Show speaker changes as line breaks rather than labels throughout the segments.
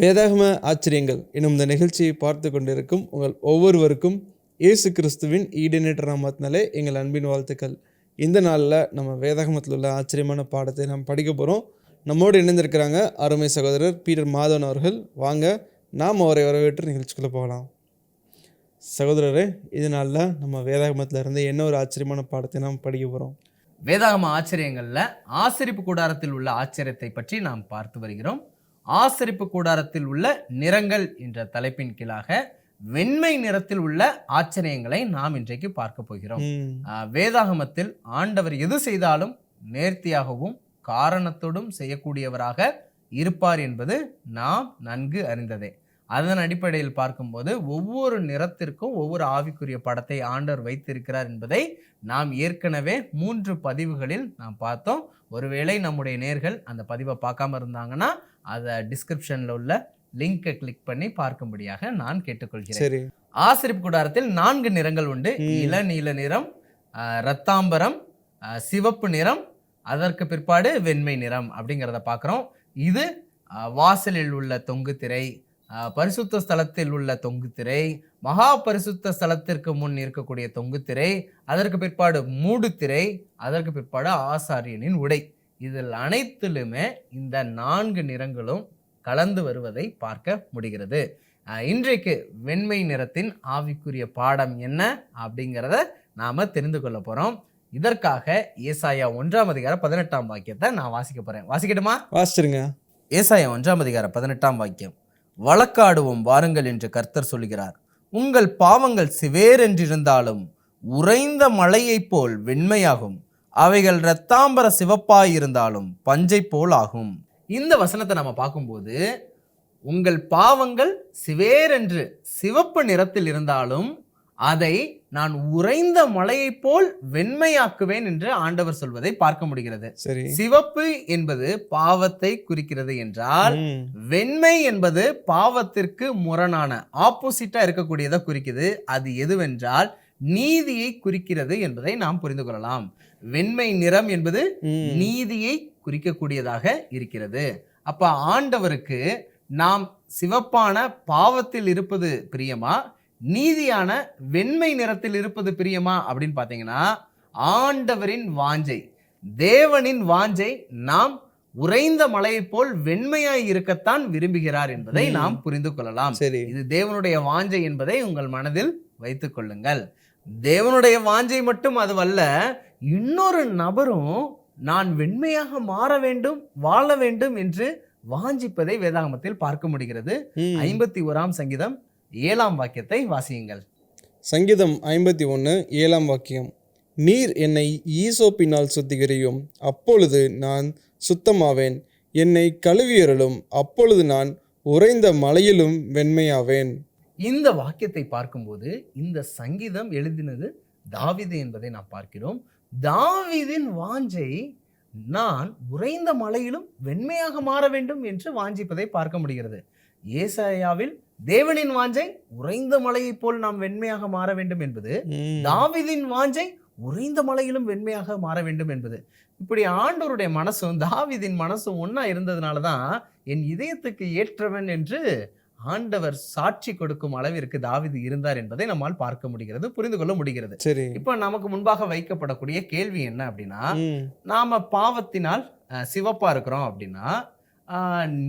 வேதாகம ஆச்சரியங்கள் எனும் இந்த நிகழ்ச்சியை பார்த்து கொண்டிருக்கும் உங்கள் ஒவ்வொருவருக்கும் இயேசு கிறிஸ்துவின் ஈடுநேற்ற நாமத்தினாலே எங்கள் அன்பின் வாழ்த்துக்கள். இந்த நாளில் நம்ம வேதாகமத்தில் உள்ள ஆச்சரியமான பாடத்தை நாம் படிக்க போகிறோம் நம்மோடு இணைந்திருக்கிறாங்க அருமை சகோதரர் பீட்டர் மாதவன் அவர்கள். வாங்க நாம் அவரை வரவேற்று நிகழ்ச்சிக்குள்ளே போகலாம். சகோதரரே இது நாளில் நம்ம வேதாகமத்தில் இருந்து என்ன ஒரு ஆச்சரியமான பாடத்தை நாம் படிக்க போகிறோம்
வேதாகம ஆச்சரியங்களில் ஆசிரிப்பு கூடாரத்தில் உள்ள ஆச்சரியத்தை பற்றி நாம் பார்த்து வருகிறோம். ஆசரிப்பு கூடாரத்தில் உள்ள நிறங்கள் என்ற தலைப்பின் கீழாக வெண்மை நிறத்தில் உள்ள ஆச்சரியங்களை நாம் இன்றைக்கு பார்க்க போகிறோம். வேதாகமத்தில் ஆண்டவர் எது செய்தாலும் நேர்த்தியாகவும் காரணத்தோடும் செய்யக்கூடியவராக இருப்பார் என்பது நாம் நன்கு அறிந்ததே. அதன் அடிப்படையில் பார்க்கும்போது ஒவ்வொரு நிறத்திற்கும் ஒவ்வொரு ஆவிக்குரிய படத்தை ஆண்டவர் வைத்திருக்கிறார் என்பதை நாம் ஏற்கனவே மூன்று பதிவுகளில் நாம் பார்த்தோம். ஒருவேளை நம்முடைய நேர்கள் அந்த பதிவை பார்க்காம இருந்தாங்கன்னா அதை டிஸ்கிரிப்ஷனில் உள்ள லிங்கை கிளிக் பண்ணி பார்க்கும்படியாக நான் கேட்டுக்கொள்கிறேன்.
சரி.
ஆசிரிப்பு கூடாரத்தில் நான்கு நிறங்கள் உண்டு. இளநீல நிறம் ரத்தாம்பரம் சிவப்பு நிறம் அதற்கு பிற்பாடு வெண்மை நிறம் அப்படிங்கிறத பார்க்குறோம். இது வாசலில் உள்ள தொங்கு திரை பரிசுத்த ஸ்தலத்தில் உள்ள தொங்கு திரை மகா பரிசுத்த ஸ்தலத்திற்கு முன் இருக்கக்கூடிய தொங்கு திரை அதற்கு பிற்பாடு மூடு திரை அதற்கு பிற்பாடு ஆசாரியனின் உடை. இதில் அனைத்திலுமே இந்த நான்கு நிறங்களும் கலந்து வருவதை பார்க்க முடிகிறது. இன்றைக்கு வெண்மை நிறத்தின் ஆவிக்குரிய பாடம் என்ன அப்படிங்கிறத நாம தெரிந்து கொள்ள போறோம். இதற்காக ஏசாயா ஒன்றாம் அதிகார பதினெட்டாம் வாக்கியத்தை நான் வாசிக்க போறேன். வாசிக்கட்டுமா?
வாசிச்சிருங்க.
ஏசாயா ஒன்றாம் அதிகார பதினெட்டாம் வாக்கியம். வழக்காடுவோம் வாருங்கள் என்று கர்த்தர் சொல்கிறார். உங்கள் பாவங்கள் சிவேரென்றிருந்தாலும் உறைந்த மலையைப் போல் வெண்மையாகும். அவைகள் இரத்தாம்பர சிவப்பாயிருந்தாலும் பஞ்சை போல் ஆகும். இந்த வசனத்தை நம்ம பார்க்கும்போது உங்கள் பாவங்கள் சிவேரென்று சிவப்பு நிறத்தில் இருந்தாலும் அதை நான் உறைந்த மலையைப் போல் வெண்மையாக்குவேன் என்று ஆண்டவர் சொல்வதை பார்க்க முடிகிறது. சிவப்பு என்பது பாவத்தை குறிக்கிறது என்றால் வெண்மை என்பது பாவத்திற்கு முரணான ஆப்போசிட்டா இருக்கக்கூடியதை குறிக்குது. அது எதுவென்றால் நீதியை குறிக்கிறது என்பதை நாம் புரிந்து கொள்ளலாம். வெண்மை நிறம் என்பது நீதியை குறிக்கக்கூடியதாக இருக்கிறது. அப்ப ஆண்டவருக்கு நாம் சிவப்பான பாவத்தில் இருப்பது பிரியமா? நீதியான வெண்மை நிறத்தில் இருப்பது பிரியமா அப்படின்னு பார்த்தீங்கன்னா ஆண்டவரின் வாஞ்சை தேவனின் வாஞ்சை நாம் உறைந்த மலையைப் போல் வெண்மையாய் இருக்கத்தான் விரும்புகிறார் என்பதை. நாம் புரிந்து கொள்ளலாம்.
சரி.
இது தேவனுடைய வாஞ்சை என்பதை உங்கள் மனதில் வைத்துக் கொள்ளுங்கள். தேவனுடைய வாஞ்சை மட்டும் அதுவல்ல இன்னொரு நபரும் நான் வெண்மையாக மாற வேண்டும் வாழ வேண்டும் என்று வாஞ்சிப்பதை வேதாகமத்தில் பார்க்க முடிகிறது. ஐம்பத்தி ஓராம் சங்கீதம் ஏழாம் வாக்கியத்தை வாசியுங்கள்.
சங்கீதம் ஐம்பத்தி ஒன்று ஏழாம் வாக்கியம். நீர் என்னை ஈசோப்பினால் சுத்திகரியும் அப்பொழுது நான் சுத்தமாவேன். என்னை கழுவியருளும் அப்பொழுது நான் உறைந்த மலையிலும் வெண்மையாவேன்.
இந்த வாக்கியத்தை பார்க்கும்போது இந்த சங்கீதம் எழுதினது தாவீது என்பதை நாம் பார்க்கிறோம். தாவீதின் வாஞ்சை நான் உறைந்த மலையிலும் வெண்மையாக மாற வேண்டும் என்று வாஞ்சிப்பதை பார்க்க முடிகிறது. ஏசாயாவில் தேவனின் வாஞ்சை உறைந்த மலையைப் போல் நாம் வெண்மையாக மாற வேண்டும் என்பது. தாவீதின் வாஞ்சை உறைந்த மலையிலும் வெண்மையாக மாற வேண்டும் என்பது. இப்படி ஆண்டவருடைய மனசும் தாவீதின் மனசும் ஒண்ணா இருந்ததுனால தான் என் இதயத்துக்கு ஏற்றவன் என்று ஆண்டவர் சாட்சி கொடுக்கும் அளவிற்கு தாவீது இருந்தார் என்பதை நம்மால் பார்க்க முடிகிறது புரிந்து கொள்ள முடிகிறது.
சரி.
இப்ப நமக்கு முன்பாக வைக்கப்படக்கூடிய கேள்வி என்ன அப்படின்னா நாம பாவத்தினால் சிவப்பா இருக்கிறோம் அப்படின்னா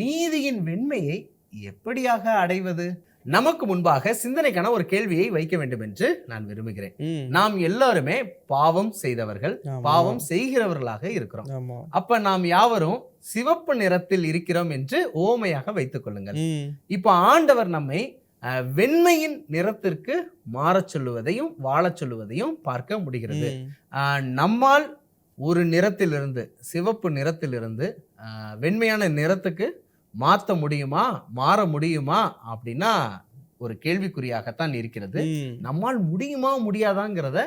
நீதியின் வெண்மையை எப்படியாக அடைவது? நமக்கு முன்பாக சிந்தனைக்கான ஒரு கேள்வியை வைக்க வேண்டும் என்று நான் விரும்புகிறேன். நாம் எல்லாருமே பாவம் செய்தவர்கள். பாவம் செய்கிறவர்களாக இருக்கிறோம். அப்ப நாம் யாவரும் சிவப்பு நிறத்தில் இருக்கிறோம் என்று ஓமையாக வைத்துக் கொள்ளுங்கள். இப்ப ஆண்டவர் நம்மை வெண்மையின் நிறத்திற்கு மாறச் சொல்லுவதையும் வாழச் சொல்லுவதையும் பார்க்க முடிகிறது. நம்மால் ஒரு நிறத்திலிருந்து சிவப்பு நிறத்திலிருந்து வெண்மையான நிறத்துக்கு மாற்ற முடியுமா? மாற முடியுமா? அப்படின்னா ஒரு கேள்விக்குறியாகத்தான் இருக்கிறது. நம்மால் முடியுமா முடியாதாங்கிறத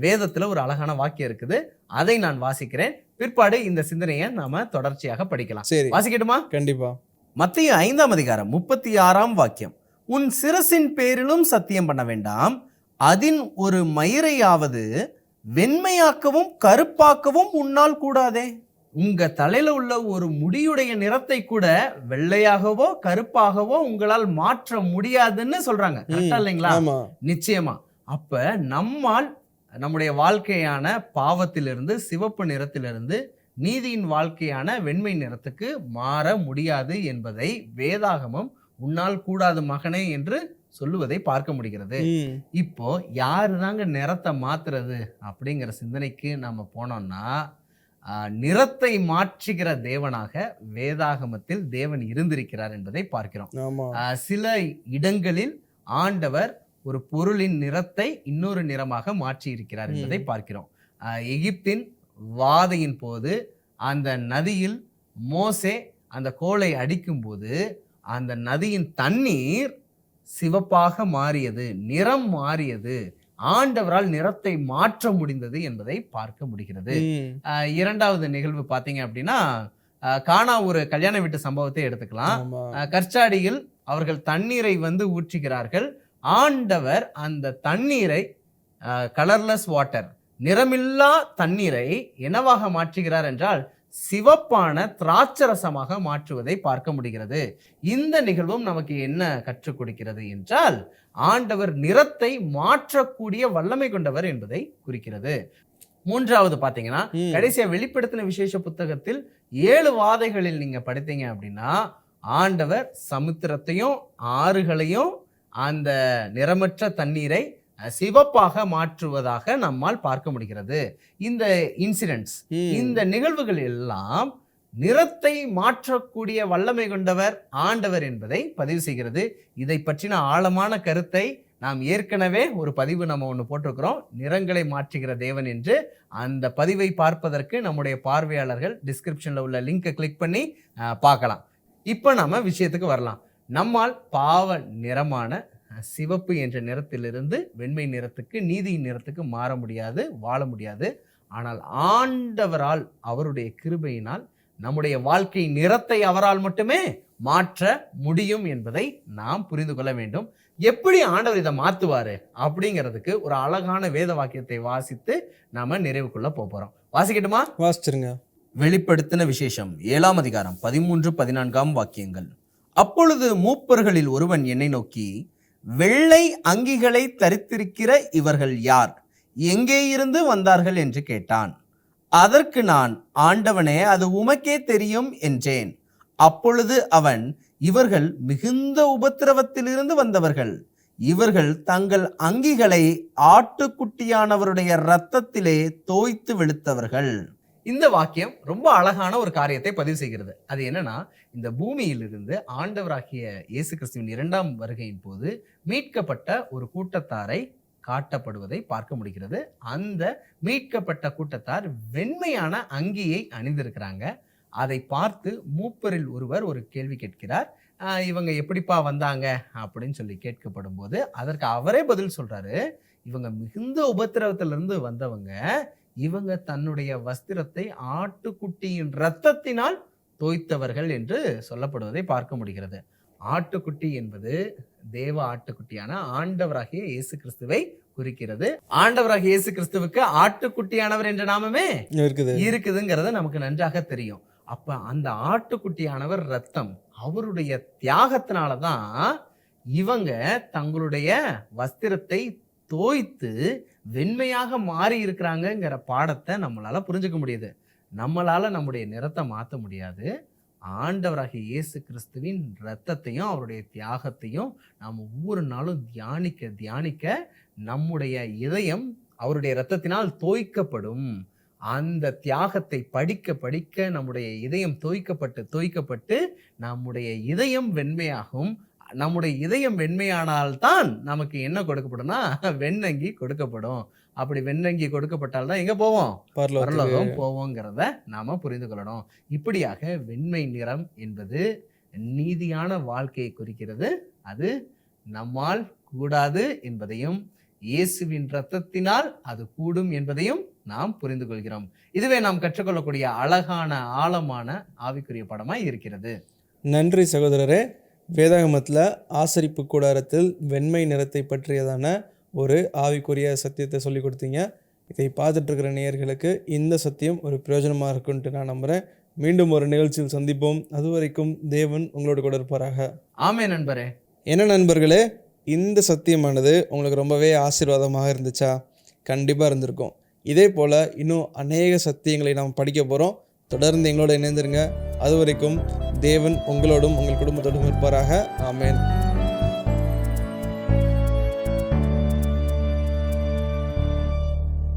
வேதத்துல ஒரு அழகான வாக்கியம் இருக்குது. அதை நான் வாசிக்கிறேன். பிற்பாடு இந்த சிந்தனையை நாம தொடர்ச்சியாக படிக்கலாம்.
சரி.
வாசிக்கட்டுமா?
கண்டிப்பா.
மத்திய ஐந்தாம் அதிகாரம் முப்பத்தி ஆறாம் வாக்கியம். உன் சிரசின் பேரிலும் சத்தியம் பண்ண வேண்டாம். அதின் ஒரு மயிரையாவது வெண்மையாக்கவும் கருப்பாக்கவும் உன்னால் கூடாதே. உங்க தலையில உள்ள ஒரு முடியுடைய நிறத்தை கூட வெள்ளையாகவோ கருப்பாகவோ உங்களால் மாற்ற முடியாதுன்னு சொல்றாங்க. கரெக்டா இல்லைங்களா? நிச்சயமா. அப்ப நம்மால் நம்முடைய வாழ்க்கையான பாவத்திலிருந்து சிவப்பு நிறத்திலிருந்து நீதியின் வாழ்க்கையான வெண்மை நிறத்துக்கு மாற முடியாது என்பதை வேதாகமம் உன்னால் கூடாது மகனே என்று சொல்லுவதை பார்க்க முடிகிறது. இப்போ யாரு தாங்க நிறத்தை மாத்துறது அப்படிங்கிற சிந்தனைக்கு நம்ம போனோம்னா நிறத்தை மாற்றுகிற தேவனாக வேதாகமத்தில் தேவன் இருந்திருக்கிறார் என்பதை பார்க்கிறோம். சில இடங்களில் ஆண்டவர் ஒரு பொருளின் நிறத்தை இன்னொரு நிறமாக மாற்றி இருக்கிறார். என்பதை பார்க்கிறோம். எகிப்தின் வாதையின் போது அந்த நதியில் மோசே அந்த கோலை அடிக்கும்போது அந்த நதியின் தண்ணீர் சிவப்பாக மாறியது நிறம் மாறியது. ஆண்டவரால் நிறத்தை மாற்ற முடிந்தது என்பதை பார்க்க முடிகிறது. இரண்டாவது நிகழ்வு பார்த்தீங்க அப்படின்னா கானா ஒரு கல்யாண வீட்டு சம்பவத்தை எடுத்துக்கலாம். கற்சாடியில் அவர்கள் தண்ணீரை வந்து ஊற்றுகிறார்கள். ஆண்டவர் அந்த தண்ணீரை கலர்லெஸ் வாட்டர் நிறமில்லா தண்ணீரை என்னவாக மாற்றுகிறார் என்றால் சிவப்பான திராட்சரசமாக மாற்றுவதை பார்க்க முடிகிறது. இந்த நிகழ்வும் நமக்கு என்ன கற்றுக் கொடுக்கிறது என்றால் ஆண்டவர் நிறத்தை மாற்றக்கூடிய வல்லமை கொண்டவர் என்பதை குறிக்கிறது. மூன்றாவது பாத்தீங்கன்னா கடைசியா வெளிப்படுத்தின விசேஷ புத்தகத்தில் ஏழு வாதைகளில் நீங்க படித்தீங்க அப்படின்னா ஆண்டவர் சமுத்திரத்தையும் ஆறுகளையும் அந்த நிறமற்ற தண்ணீரை சிவப்பாக மாற்றுவதாக நம்மால் பார்க்க முடிகிறது. இந்த இன்சிடென்ட்ஸ் இந்த நிகழ்வுகள் எல்லாம் நிறத்தை மாற்றக்கூடிய வல்லமை கொண்டவர் ஆண்டவர் என்பதை பதிவு செய்கிறது. இதை பற்றின ஆழமான கருத்தை நாம் ஏற்கனவே ஒரு பதிவு நம்ம ஒன்று போட்டிருக்கிறோம். நிறங்களை மாற்றுகிற தேவன் என்று. அந்த பதிவை பார்ப்பதற்கு நம்முடைய பார்வையாளர்கள் டிஸ்கிரிப்ஷனில் உள்ள லிங்கை கிளிக் பண்ணி பார்க்கலாம். இப்போ நம்ம விஷயத்துக்கு வரலாம். நம்மால் பாவ நிறமான சிவப்பு என்ற நிறத்திலிருந்து வெண்மை நிறத்துக்கு நீதியின் நிறத்துக்கு மாற முடியாது வாழ முடியாது. ஆனால் ஆண்டவரால் அவருடைய கிருபையினால் நம்முடைய வாழ்க்கை நிறத்தை அவரால் மட்டுமே மாற்ற முடியும் என்பதை நாம் புரிந்து கொள்ள வேண்டும். எப்படி ஆண்டவர் இதை மாத்துவாரு அப்படிங்கிறதுக்கு ஒரு அழகான வேத வாக்கியத்தை வாசித்து நாம நிறைவுக்குள்ள போக போறோம். வாசிக்கட்டுமா?
வாசிச்சிருங்க.
வெளிப்படுத்தின விசேஷம் ஏழாம் அதிகாரம் பதிமூன்று பதினான்காம் வாக்கியங்கள். அப்பொழுது மூப்பர்களில் ஒருவன் என்னை நோக்கி வெள்ளை அங்கிகளை தரித்திருக்கிற இவர்கள் யார்? எங்கே இருந்து வந்தார்கள் என்று கேட்டான். அதற்கு நான் ஆண்டவனே அது உமக்கே தெரியும் என்றேன். அப்பொழுது அவன் இவர்கள் மிகுந்த உபத்திரவத்திலிருந்து வந்தவர்கள். இவர்கள் தங்கள் அங்கிகளை ஆட்டுக்குட்டியானவருடைய இரத்தத்திலே தோய்த்து வெளுத்தவர்கள். இந்த வாக்கியம் ரொம்ப அழகான ஒரு காரியத்தை பதிவு செய்கிறது. அது என்னன்னா இந்த பூமியிலிருந்து ஆண்டவராகிய இயேசு கிறிஸ்துவின் இரண்டாம் வருகையின் போது மீட்கப்பட்ட ஒரு கூட்டத்தாரை காட்டப்படுவதை பார்க்க முடிகிறது. அந்த மீட்கப்பட்ட கூட்டத்தார் வெண்மையான அங்கியை அணிந்திருக்கிறாங்க. அதை பார்த்து மூப்பரில் ஒருவர் ஒரு கேள்வி கேட்கிறார். இவங்க எப்படிப்பா வந்தாங்க? அப்படின்னு சொல்லி கேட்கப்படும் போது அதற்கு அவரே பதில் சொல்றாரு. இவங்க மிகுந்த உபத்திரவத்திலிருந்து வந்தவங்க இவங்க தன்னுடைய வஸ்திரத்தை ஆட்டுக்குட்டியின் இரத்தத்தினால் தோய்த்தவர்கள் என்று சொல்லப்படுவதை பார்க்க முடிகிறது. ஆட்டுக்குட்டி என்பது தேவ ஆட்டுக்குட்டியான ஆண்டவராகிய இயேசு கிறிஸ்துவை குறிக்கிறது. ஆண்டவராகிய இயேசு கிறிஸ்துவுக்கு ஆட்டுக்குட்டியானவர் என்ற நாமமே
இருக்குது.
இருக்குதுங்கிறது நமக்கு நன்றாக தெரியும். அப்ப அந்த ஆட்டுக்குட்டியானவர் ரத்தம் அவருடைய தியாகத்தினால தான் இவங்க தங்களுடைய வஸ்திரத்தை தோய்த்து வெண்மையாக மாறி இருக்கிறாங்கங்கிற பாடத்தை நம்மளால் புரிஞ்சுக்க முடியுது. நம்மளால் நம்முடைய நிறத்தை மாற்ற முடியாது. ஆண்டவராகிய இயேசு கிறிஸ்துவின் இரத்தத்தையும் அவருடைய தியாகத்தையும் நாம் ஒவ்வொரு நாளும் தியானிக்க தியானிக்க நம்முடைய இதயம் அவருடைய இரத்தத்தினால் தோய்க்கப்படும். அந்த தியாகத்தை படிக்க படிக்க நம்முடைய இதயம் தோய்க்கப்பட்டு தோய்க்கப்பட்டு நம்முடைய இதயம் வெண்மையாகும். நம்முடைய இதயம் வெண்மையானால்தான் நமக்கு என்ன கொடுக்கப்படும்னா வெண்ணங்கி கொடுக்கப்படும். அப்படி வெண்ணங்கி கொடுக்கப்பட்டால் தான் எங்க போவோம்? பரலோகம் போவோங்கிறத நாம புரிந்து கொள்ளணும். இப்படியாக வெண்மை நிறம் என்பது நீதியான வாழ்க்கையை குறிக்கிறது. அது நம்மால் கூடாது என்பதையும் இயேசுவின் இரத்தத்தினால் அது கூடும் என்பதையும் நாம் புரிந்து கொள்கிறோம். இதுவே நாம் கற்றுக்கொள்ளக்கூடிய அழகான ஆழமான ஆவிக்குரிய படமாய் இருக்கிறது.
நன்றி சகோதரரே. வேதாகமத்தில் ஆசரிப்பு கூடாரத்தில் வெண்மை நிறத்தை பற்றியதான ஒரு ஆவிக்குரிய சத்தியத்தை சொல்லி கொடுத்தீங்க. இதை பார்த்துட்டு இருக்கிற நேயர்களுக்கு இந்த சத்தியம் ஒரு பிரயோஜனமாக இருக்குன்ட்டு நான் நம்புகிறேன் மீண்டும் ஒரு நிகழ்ச்சியில் சந்திப்போம். அது வரைக்கும் தேவன் உங்களோட கூட இருப்பாராக.
ஆமே நண்பரே.
என்ன நண்பர்களே இந்த சத்தியமானது உங்களுக்கு ரொம்பவே ஆசீர்வாதமாக இருந்துச்சா? கண்டிப்பாக இருந்திருக்கும். இதே போல் இன்னும் அநேக சத்தியங்களை நாம் படிக்க போகிறோம் தொடர்ந்து எங்களோட இணைந்திருங்க. அது வரைக்கும் தேவன் உங்களோடும் உங்கள் குடும்பத்தோடும் இருப்பாராக. ஆமேன்.